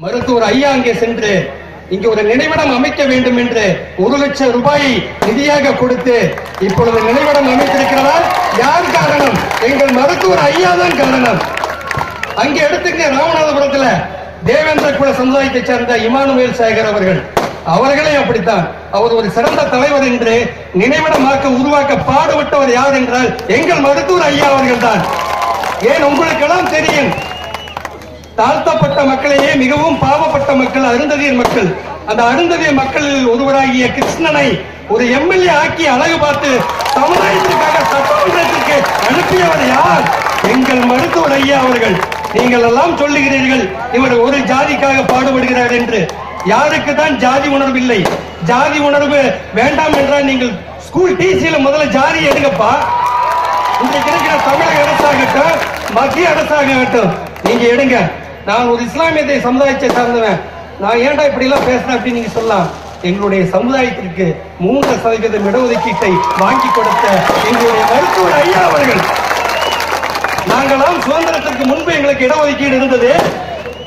மருத்துவர் ஐயா அங்கே சென்று இங்கு ஒரு நினைவிடம் அமைக்க வேண்டும் என்று ஒரு லட்சம் ரூபாயை நிதியாக கொடுத்து இப்பொழுது நினைவிடம் அமைத்திருக்கிறதால் யார் காரணம்? எங்கள் மருத்துவர் ஐயா தான் காரணம். அங்கே எடுத்துங்க ராமநாதபுரத்துல தேவேந்திர குல சமுதாயத்தை சேர்ந்த இமானுவேல் சேகர் அவர்கள். அவர்களே அப்படித்தான். அவர் ஒரு சிறந்த தலைவர் என்று நினைவிடமாக்க உருவாக்க பாடுபட்டவர் யார் என்றால் எங்கள் மருத்துவர் ஐயா அவர்கள் தான் ஏன் உங்களுக்கெல்லாம் தெரியும்? தாழ்த்தப்பட்ட மக்களையே மிகவும் பாவப்பட்ட மக்கள் அருந்ததியர் மக்கள். அந்த அருந்ததியர் மக்களில் ஒருவராகிய கிருஷ்ணனை ஒரு எம்எல்ஏ ஆக்கி அழகு பார்த்து சமுதாயத்திற்காக சட்டமன்றத்திற்கு அனுப்பியவர் யார்? எங்கள் மருத்துவர் ஐயா அவர்கள். நீங்கள் எல்லாம் சொல்லுகிறீர்கள் இவர் ஒரு ஜாதிக்காக பாடுபடுகிறார் என்று. யாருக்கு தான் ஜாதி உணர்வு இல்லை? ஜாதி உணர்வு வேண்டாம் என்றால் நீங்கள் ஸ்கூல் டிசியில முதல்ல ஜாதி எடுங்கப்பா. இன்றைக்கு இருக்கிற தமிழக அரசாகட்டும் மத்திய அரசாகட்டும் நீங்க எடுங்க. நான் ஒரு இஸ்லாமியத்தை சமுதாயத்தை சார்ந்தவன். நான் ஏன்டா இப்படி எல்லாம் பேசுறேன் அப்படின்னு நீங்க சொல்லலாம். எங்களுடைய சமுதாயத்திற்கு மூன்று சதவீதம் இடஒதுக்கீட்டை வாங்கி கொடுத்த எங்களுடைய மருத்துவர் ஐயா அவர்கள். நாங்களாம் சுதந்திரத்திற்கு முன்பு எங்களுக்கு இடஒதுக்கீடு இருந்தது.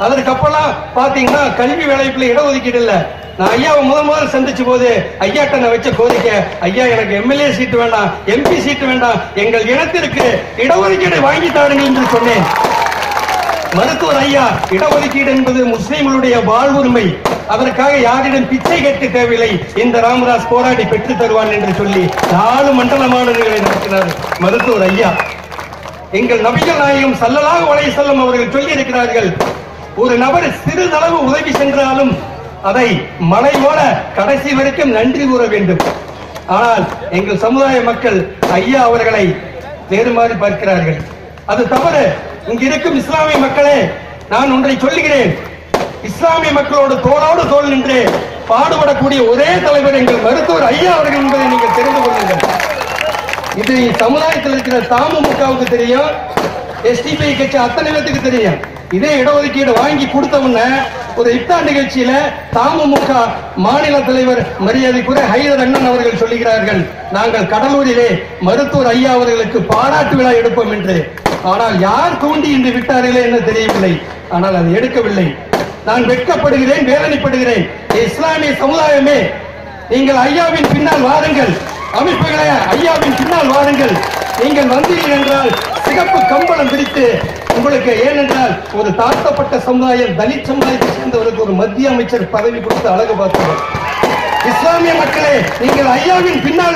அதற்கப்பெல்லாம் பாத்தீங்கன்னா கல்வி வேலைப்புல இடஒதுக்கீடு இல்ல. நான் ஐயாவை முதல் முதல் சந்திச்ச போது ஐயாட்ட நான் வச்ச கோரிக்கை ஐயா எனக்கு எம்எல்ஏ சீட்டு வேண்டாம் எம்பி சீட்டு வேண்டாம் எங்கள் இனத்திற்கு இடஒதுக்கீடு வாங்கி தாருங்கள் என்று சொன்னேன். மருத்துவர் ஐயா இடஒதுக்கீடு என்பது முஸ்லிம்களுடைய வாழ்வுரிமை. அதற்காக யாரிடம் பிச்சை கேட்க தேவையில்லை. இந்த ராமதாஸ் போராடி பெற்று தருவான் என்று சொல்லி நாலு மண்டல மாணவர்களை நடத்தினார் மருத்துவர் ஐயா. எங்கள் நபிகள் நாயகம் சல்லலாக அலைஹி செல்லும் அவர்கள் சொல்லி இருக்கிறார்கள் ஒரு நபர் சிறிதளவு உதவி சென்றாலும் அதை மலை போல கடைசி வரைக்கும் நன்றி கூற வேண்டும். ஆனால் எங்கள் சமுதாய மக்கள் ஐயா அவர்களை வேறு மாதிரி பார்க்கிறார்கள். அது தவறு. இங்கு இருக்கும் இஸ்லாமிய மக்களே நான் ஒன்றை சொல்லுகிறேன். இஸ்லாமிய மக்களோடு தோளோடு தோள் நின்று பாடுபடக்கூடிய ஒரே தலைவர் எங்கள் மருத்துவர் ஐயா அவர்கள் என்பதை நீங்கள் தெரிந்து கொள்ளுங்கள். இது சமுதாயத்தில் இருக்கிற தமுமுகவுக்கு தெரியும் எஸ்டிபி கட்சி அத்தனை பேத்துக்கு தெரியும். இதே இடஒதுக்கீடு வாங்கி கொடுத்த உடனே ஒரு இப்தார் நிகழ்ச்சியில தமுமுக மாநில தலைவர் மரியாதைக்குரிய ஹைதர் அண்ணன் அவர்கள் சொல்லுகிறார்கள் நாங்கள் கடலூரிலே மருத்துவர் ஐயா அவர்களுக்கு பாராட்டு விழா எடுப்போம் என்று. ஆனால் யார் தூண்டி இன்று விட்டார்களே என்று தெரியவில்லை. ஆனால் அது எடுக்கவில்லை. நான் வெட்கப்படுகிறேன் வேதனைப்படுகிறேன். இஸ்லாமிய சமுதாயமே நீங்கள் ஐயாவின் பின்னால் வாருங்கள். அமைப்புகளே ஐயாவின் பின்னால் வாருங்கள். நீங்கள் வந்தீர்கள் என்றால் சிகப்பு கம்பளம் விரித்து உங்களுக்கு ஏனென்றால் ஒரு தாழ்த்தப்பட்ட சமுதாயம் தலித் சமுதாயத்தை சேர்ந்தவருக்கு ஒரு மத்திய அமைச்சர் பதவி கொடுத்து அழகு பார்த்தோம் இஸ்லாமிய மக்களே நீங்கள் ஐயாவின் பின்னால்